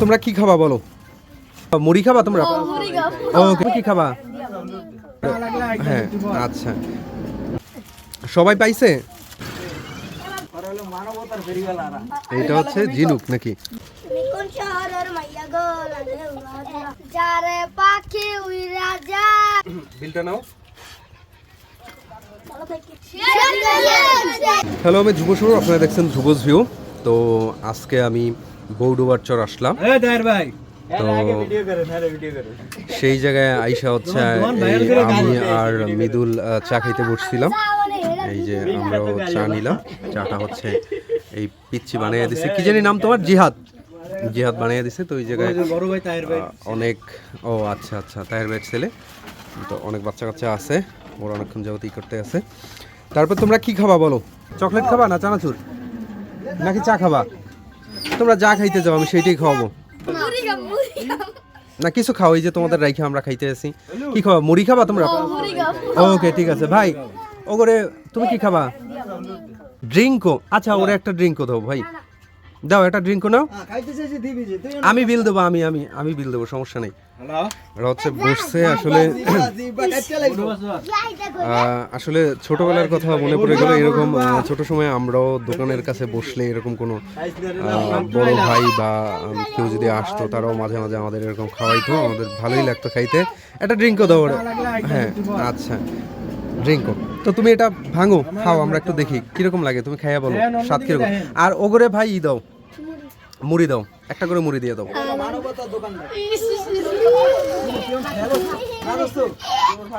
তোমরা কি খাবা বলো? মুড়ি খাবা তোমরা? ও কি খাবা? হ্যাঁ আচ্ছা। সবাই পাইছে? এটা হচ্ছে জিনুক নাকি? বিলটা নাও। হ্যালো আমি ধ্রুব শুরু আপনারা দেখছেন ধ্রুবস ভিউ। তো আজকে আমি বৌডুবার চর আসলাম ভাই। তো ভিডিও করেন আরে ভিডিও করেন সেই জায়গায় আইসা হচ্ছে আমি আর মৃদুল চা খাইতে বসছিলাম। এই যে আমরাও চা নিলাম। চাটা হচ্ছে এই পিচ্ছি বানিয়ে দিছে। কি জানি নাম তোমার? জিহাদ। জিহাদ বানিয়ে দিছে। তো ওই জায়গায় বড় ভাই তায়ের ভাই আহ, অনেক ও আচ্ছা আচ্ছা তাহের ব্যাগ ছেলে। তো অনেক বাচ্চা কাচ্চা আছে। ওরা অনেকক্ষণ যাবত ই করতে আছে। তারপর তোমরা কি খাবা বলো? চকলেট খাবা না চানাচুর? নাকি চা খাবা? তোমরা যা খাইতে যাও আমি সেইটাই খাওয়াবো। না কিছু খাও এই যে তোমাদের রাইখে আমরা খাইতে আসি। কি খাবা মুড়ি খাবা তোমরা? মুড়ি ওকে ঠিক আছে ভাই। ও করে তুমি কি খাবা? ড্রিঙ্কও আচ্ছা ওরে একটা ড্রিঙ্কও দেবো ভাই। দাও একটা ড্রিঙ্কও নাও। খাইতে চাইছি দিবি যে তুই আমি বিল দেবো আমি আমি আমি বিল দেবো সমস্যা নেই। ওরা হচ্ছে বসছে আসলে আসলে ছোটবেলার কথা মনে পড়ে গেল এরকম ছোট সময় আমরাও দোকানের কাছে বসলে এরকম কোনো বড় ভাই বা কেউ যদি আসতো তারাও মাঝে মাঝে আমাদের এরকম খাওয়াইতো আমাদের ভালোই লাগতো খাইতে। একটা ড্রিঙ্কও দাও হ্যাঁ আচ্ছা। ড্রিঙ্কও তো তুমি এটা ভাঙো খাও আমরা একটু দেখি কীরকম লাগে তুমি খাইয়া বলো স্বাদ কীরকম? আর ওগরে ভাই ই দাও। মুড়ি দাও, একটা করে মুড়ি দিয়ে দাও।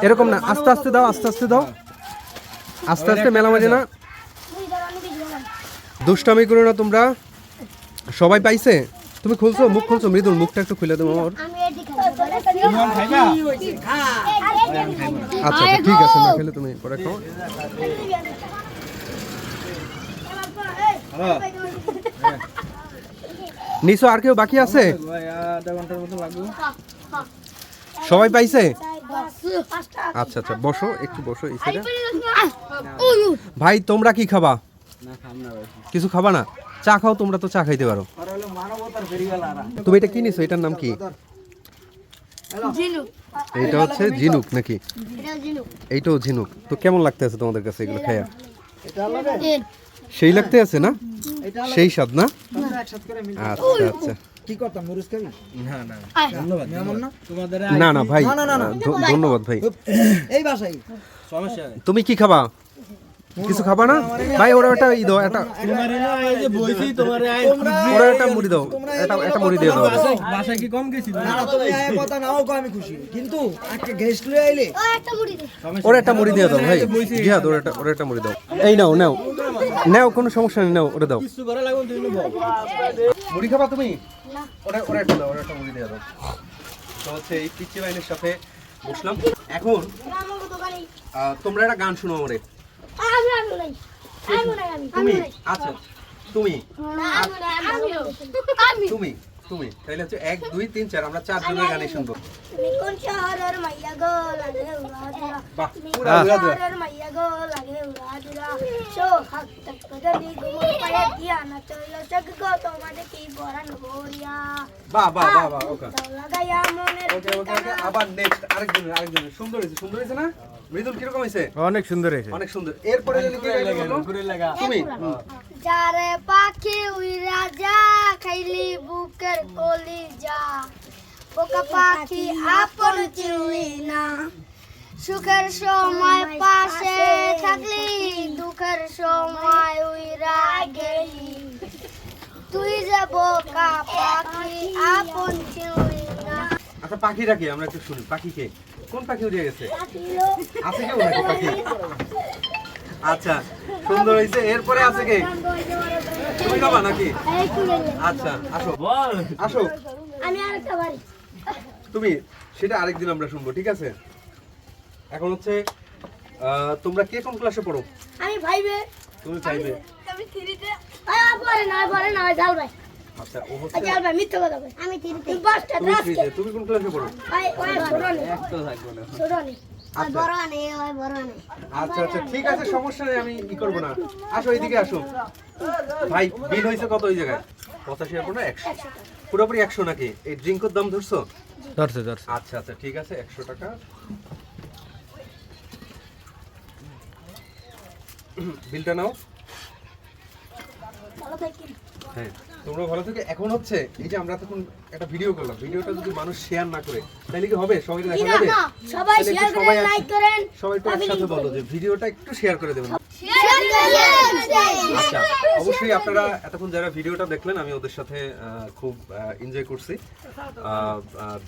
এরকম না, আস্তে আস্তে দাও, আস্তে আস্তে দাও। আস্তে আস্তে মেলামাঝে না। দুষ্টামি করো না তোমরা। সবাই পাইছে? তুমি খুলছো? মুখ খুলছো? মৃদুল, মুখটা একটু খুলে দেবো আমার। আচ্ছা আচ্ছা ঠিক আছে, না খেলে তুমি খাও। নিশো আর কেউ বাকি আছে? ভাই আধা ঘণ্টার মতো লাগবে সবাই পাইছে? আচ্ছা আচ্ছা বসো একটু বসো এই সাইডে ভাই তোমরা কি খাবা? না খাম না ভাই কিছু খাবা না? চা খাও তোমরা তো চা খাইতে পারো। আর হলো মানবতার ফেরিওয়ালারা তুমি এটা কি নিছো? এটার নাম কি? এইটা হচ্ছে ঝিনুক নাকি? এটা এইটাও ঝিনুক। তো কেমন লাগতেছে তোমাদের কাছে এগুলো খাইয়া? এটা সেই লাগতে আছে না? এটা সেই স্বাদ না? আচ্ছা আচ্ছা। কি করতাম মুরুজ খাবি? না না। ধন্যবাদ না? তোমাদের না না ভাই না, না, না, না। ধ- ধন্যবাদ। ভাই। এই বাসাই সমস্যা তুমি কি খাবা? কিছু খাবা না? ভাই ওরা একটা ই দাও একটা ওরা একটা মুড়ি দাও একটা একটা মুড়ি দিয়ে দাও ওরা। বাসায় কি কম গেছি? না তুমি আয় কথা নাও কো আমি খুশি। কিন্তু আজকে গেস্ট লই আইলে একটা মুড়ি ওরা একটা মুড়ি দিয়ে দাও ভাই। জিহাদ ওরা একটা ওরা একটা মুড়ি দাও। এই নাও নাও। নাও কোনো সমস্যা নেই নাও ওটা দাও। কিছু করে লাগুন তুমি নিবো মুড়ি খাবা তুমি? ওটা ওটা একটা দাও ওটা একটা মুড়ি দিয়ে দাও। তো হচ্ছে এই পিচ্চি বাইনের সাথে বসলাম। এখন তোমরা একটা গান শোনো আমারে। আমি আমি নাই আমি নাই আমি তুমি? আচ্ছা তুমি? আমি আমি আমি তুমি? তুমি। তাহলে হচ্ছে এক দুই তিন চার আমরা চার জনের গানই শুনব। আবার নেক্সট সুন্দর হয়েছে সুন্দর হয়েছে না? মৃদুল কীরকম হয়েছে? অনেক সুন্দর হয়েছে। অনেক সুন্দর। এরপরে তুমি? যারে পাখি উইরা যা খাইলি বুকের কলি যা পোকা পাখি আপন চিনলি না। সুখের সময় পাশে থাকলি দুঃখের সময় উইরা গেলি। তুই যে বোকা পাখি আপন চিনলি না। আচ্ছা পাখিরা কি? আমরা একটু শুনি। পাখি কে? কোন পাখি উড়ে গেছে? আছে কেউ নাকি পাখি? আচ্ছা সুন্দর হয়েছে। এরপরে আছে কে? তুমি খাবা নাকি। আচ্ছা আসো। আসো। আমি আরেকটা বাড়ি তুমি সেটা আরেকদিন আমরা শুনব ঠিক আছে? এখন হচ্ছে তোমরা কে কোন ক্লাসে পড়ো? আমি ভাইবে তুমি চাইবে। আমি থ্রিতে আয় পরে না পরে না জাল ভাই আচ্ছা ও হচ্ছে জাল ভাই মিথ্যা কথা কই আমি থ্রিতে তুমি কোন ক্লাসে পড়ো তো থাকব নে। আচ্ছা। আচ্ছা আচ্ছা ঠিক আছে সমস্যা নেই আমি ই করব না। আসো এইদিকে আসো। ভাই বিল হয়েছে কত ওই জায়গায়? পঁচাশি আর কোনো একশো। পুরোপুরি একশো নাকি? এই ড্রিঙ্কের দাম ধরছো? ধরছে ধরছে। আচ্ছা আচ্ছা ঠিক আছে একশো টাকা। বিলটা নাও। হ্যাঁ। তোমরা ভালো থেকে। এখন হচ্ছে এই যে আমরা তখন একটা ভিডিও করলাম। ভিডিওটা যদি মানুষ শেয়ার না করে তাহলে কি হবে? সবাই দেখা যাবে সবাই শেয়ার করেন লাইক করেন। সবাই একটু একসাথে বলো যে ভিডিওটা একটু শেয়ার করে দেবেন। আচ্ছা অবশ্যই আপনারা এতক্ষণ যারা ভিডিওটা দেখলেন আমি ওদের সাথে খুব এনজয় করছি।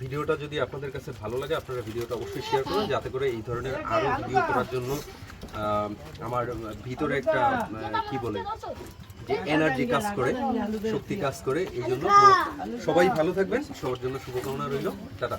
ভিডিওটা যদি আপনাদের কাছে ভালো লাগে আপনারা ভিডিওটা অবশ্যই শেয়ার করুন যাতে করে এই ধরনের আরও ভিডিও করার জন্য আমার ভিতরে একটা কি বলে এনার্জি কাজ করে, শক্তি কাজ করে, এই জন্য সবাই ভালো থাকবেন, সবার জন্য শুভকামনা রইল, টাটা।